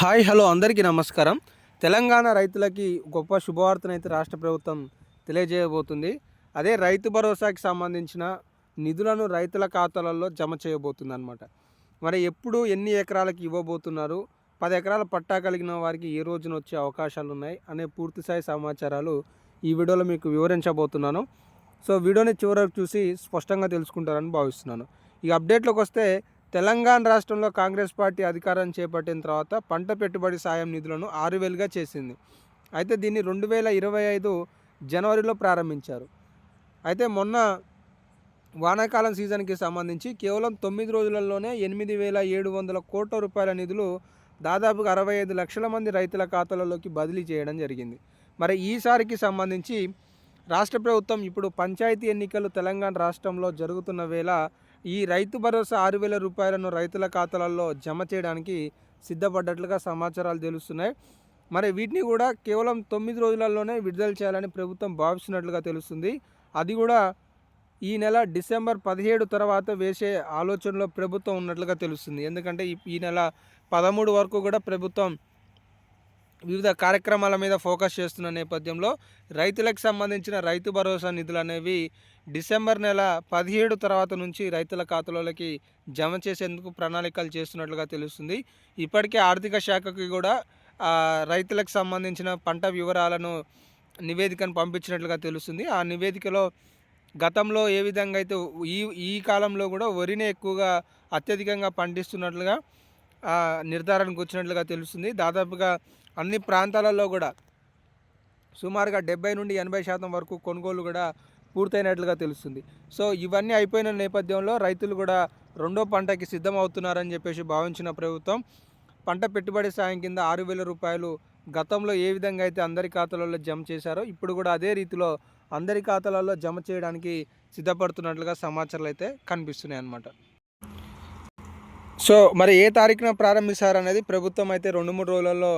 Hi hello అందరికీ నమస్కారం. తెలంగాణ రైతులకి గొప్ప శుభవార్తనైతే రాష్ట్ర ప్రభుత్వం తెలియజేయబోతుంది. అదే రైతు భరోసాకి సంబంధించిన నిధులను రైతుల ఖాతాలలో జమ చేయబోతుంది అనమాట మరి ఎప్పుడు ఎన్ని ఎకరాలకు ఇవ్వబోతున్నారు? పది ఎకరాల పట్టా కలిగిన వారికి ఏ రోజున వచ్చే అవకాశాలు ఉన్నాయి అనే పూర్తిస్థాయి సమాచారాలు ఈ వీడియోలో మీకు వివరించబోతున్నాను. సో వీడియోని చివరకు చూసి స్పష్టంగా తెలుసుకుంటారని భావిస్తున్నాను. ఈ అప్డేట్లోకి వస్తే తెలంగాణ రాష్ట్రంలో కాంగ్రెస్ పార్టీ అధికారం చేపట్టిన తర్వాత పంట పెట్టుబడి సాయం నిధులను ఆరు వేలుగా చేసింది. అయితే దీన్ని రెండు వేల ఇరవై ఐదు జనవరిలో ప్రారంభించారు. అయితే మొన్న వానాకాలం సీజన్కి సంబంధించి కేవలం తొమ్మిది రోజులలోనే ఎనిమిది వేల ఏడు వందల కోట్ల రూపాయల నిధులు దాదాపుగా అరవై ఐదు లక్షల మంది రైతుల ఖాతాలలోకి బదిలీ చేయడం జరిగింది. మరి ఈసారికి సంబంధించి రాష్ట్ర ప్రభుత్వం ఇప్పుడు పంచాయతీ ఎన్నికలు తెలంగాణ రాష్ట్రంలో జరుగుతున్న వేళ ఈ రైతు భరోసా ఆరు వేల రూపాయలను రైతుల ఖాతాలలో జమ చేయడానికి సిద్ధపడ్డట్లుగా సమాచారాలు తెలుస్తున్నాయి. మరి వీటిని కూడా కేవలం తొమ్మిది రోజులలోనే విడుదల చేయాలని ప్రభుత్వం భావిస్తున్నట్లుగా తెలుస్తుంది. అది కూడా ఈ నెల డిసెంబర్ పదిహేడు తర్వాత వేసే ఆలోచనలో ప్రభుత్వం ఉన్నట్లుగా తెలుస్తుంది. ఎందుకంటే ఈ- నెల పదమూడు వరకు కూడా ప్రభుత్వం వివిధ కార్యక్రమాల మీద ఫోకస్ చేస్తున్న నేపథ్యంలో రైతులకు సంబంధించిన రైతు భరోసా నిధులు అనేవి డిసెంబర్ నెల పదిహేడు తర్వాత నుంచి రైతుల ఖాతాలోకి జమ చేసేందుకు ప్రణాళికలు చేస్తున్నట్లుగా తెలుస్తుంది. ఇప్పటికే ఆర్థిక శాఖకి కూడా రైతులకు సంబంధించిన పంట వివరాలను నివేదికను పంపించినట్లుగా తెలుస్తుంది. ఆ నివేదికలో గతంలో ఏ విధంగా అయితే ఈ ఈ కాలంలో కూడా వరిని ఎక్కువగా అత్యధికంగా పండిస్తున్నట్లుగా ఆ, నిర్ధారణకు వచ్చినట్లుగా తెలుస్తుంది. దాదాపుగా అన్ని ప్రాంతాలలో కూడా సుమారుగా డెబ్బై నుండి ఎనభై శాతం వరకు కొనుగోలు కూడా పూర్తయినట్లుగా తెలుస్తుంది. సో ఇవన్నీ అయిపోయిన నేపథ్యంలో రైతులు కూడా రెండో పంటకి సిద్ధం అవుతున్నారని చెప్పేసి భావించిన ప్రభుత్వం పంట పెట్టుబడి సాయం కింద ఆరు వేల రూపాయలు గతంలో ఏ విధంగా అయితే అందరి ఖాతాలలో జమ చేశారో ఇప్పుడు కూడా అదే రీతిలో అందరి ఖాతాలలో జమ చేయడానికి సిద్ధపడుతున్నట్లుగా సమాచారాలు అయితే కనిపిస్తున్నాయి అన్నమాట. సో మరి ఏ తారీఖున ప్రారంభిస్తారనేది ప్రభుత్వం అయితే రెండు మూడు రోజులలో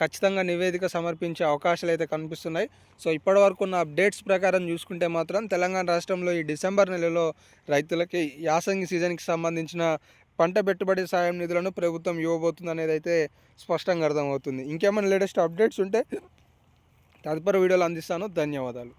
ఖచ్చితంగా నివేదిక సమర్పించే అవకాశాలు అయితే కనిపిస్తున్నాయి. సో ఇప్పటి వరకు ఉన్న అప్డేట్స్ ప్రకారం చూసుకుంటే మాత్రం తెలంగాణ రాష్ట్రంలో ఈ డిసెంబర్ నెలలో రైతులకి యాసంగి సీజన్కి సంబంధించిన పంట పెట్టుబడి సాయం నిధులను ప్రభుత్వం ఇవ్వబోతుంది అనేది అయితే స్పష్టంగా అర్థమవుతుంది. ఇంకేమైనా లేటెస్ట్ అప్డేట్స్ ఉంటే తదుపరి వీడియోలు అందిస్తాను. ధన్యవాదాలు.